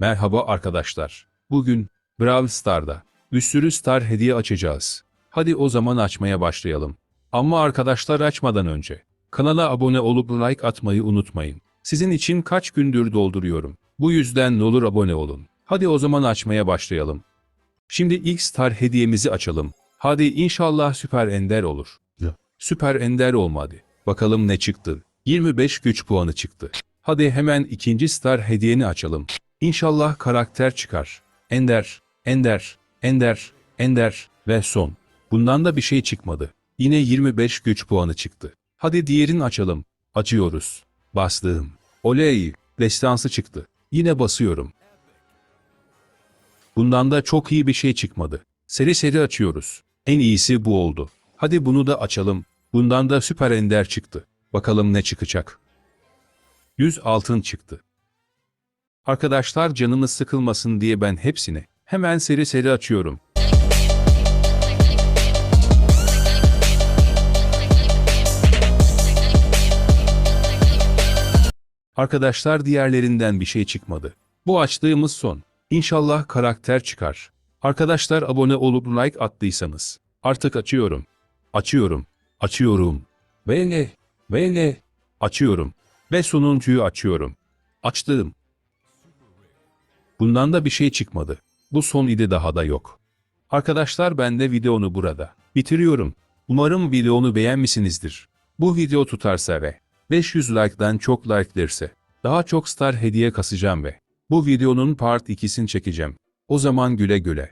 Merhaba arkadaşlar. Bugün Brawl Star'da bir sürü star hediye açacağız. Hadi o zaman açmaya başlayalım. Ama arkadaşlar açmadan önce kanala abone olup like atmayı unutmayın. Sizin için kaç gündür dolduruyorum. Bu yüzden ne olur abone olun. Hadi o zaman açmaya başlayalım. Şimdi ilk star hediyemizi açalım. Hadi inşallah süper ender olur. Ya. Süper ender olmadı. Bakalım ne çıktı. 25 güç puanı çıktı. Hadi hemen ikinci star hediyeni açalım. İnşallah karakter çıkar. Ender, Ender, Ender, Ender ve son. Bundan da bir şey çıkmadı. Yine 25 güç puanı çıktı. Hadi diğerini açalım. Açıyoruz. Bastığım. Oley, destansı çıktı. Yine basıyorum. Bundan da çok iyi bir şey çıkmadı. Seri seri açıyoruz. En iyisi bu oldu. Hadi bunu da açalım. Bundan da süper ender çıktı. Bakalım ne çıkacak. 100 altın çıktı. Arkadaşlar canınız sıkılmasın diye ben hepsini hemen seri seri açıyorum. Arkadaşlar diğerlerinden bir şey çıkmadı. Bu açtığımız son. İnşallah karakter çıkar. Arkadaşlar abone olup like attıysanız. Artık açıyorum. Açıyorum. Açıyorum. Ve ne? Ve ne? Açıyorum. Ve sonuncuyu açıyorum. Açtım. Bundan da bir şey çıkmadı. Bu son idi daha da yok. Arkadaşlar ben de videonu burada bitiriyorum. Umarım videonu beğenmişsinizdir. Bu video tutarsa ve 500 like'dan çok like derse daha çok star hediye kasacağım ve bu videonun part 2'sini çekeceğim. O zaman güle güle.